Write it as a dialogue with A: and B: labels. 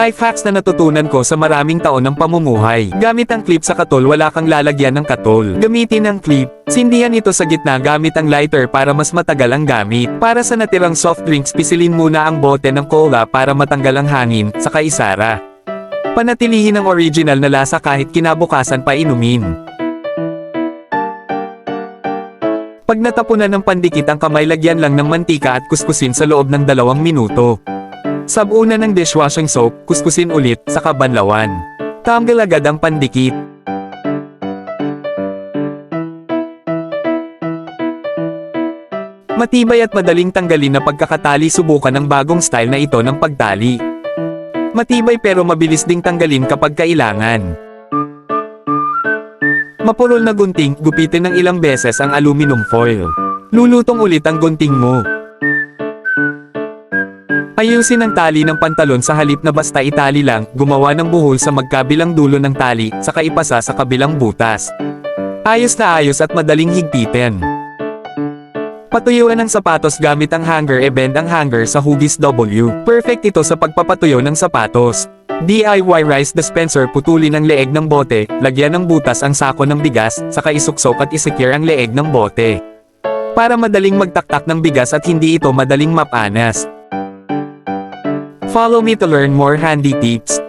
A: Life hacks na natutunan ko sa maraming taon ng pamumuhay. Gamit ang clip sa katol wala kang lalagyan ng katol. Gamitin ang clip. Sindihan ito sa gitna gamit ang lighter para mas matagal ang gamit. Para sa natirang soft drinks pisilin muna ang bote ng cola para matanggal ang hangin, saka isara. Panatilihin ang original na lasa kahit kinabukasan pa inumin. Pag natapunan ng pandikit ang kamay lagyan lang ng mantika at kuskusin sa loob ng dalawang minuto. Sabuna ng dishwashing soap, kuskusin ulit, saka banlawan. Tanggal agad ang pandikit. Matibay at madaling tanggalin na pagkakatali subukan ng bagong style na ito ng pagtali. Matibay pero mabilis ding tanggalin kapag kailangan. Mapurol na gunting, gupitin ng ilang beses ang aluminum foil. Lulutong ulit ang gunting mo. Ayusin ang tali ng pantalon sa halip na basta itali lang, gumawa ng buhol sa magkabilang dulo ng tali, saka ipasa sa kabilang butas. Ayos na ayos at madaling higpitin. Patuyuan ng sapatos gamit ang hanger e bend ang hanger sa hugis W. Perfect ito sa pagpapatuyo ng sapatos. DIY rice dispenser putulin ang leeg ng bote, lagyan ng butas ang sako ng bigas, saka isuksok at isekure ang leeg ng bote. Para madaling magtaktak ng bigas at hindi ito madaling mapanas. Follow me to learn more handy tips.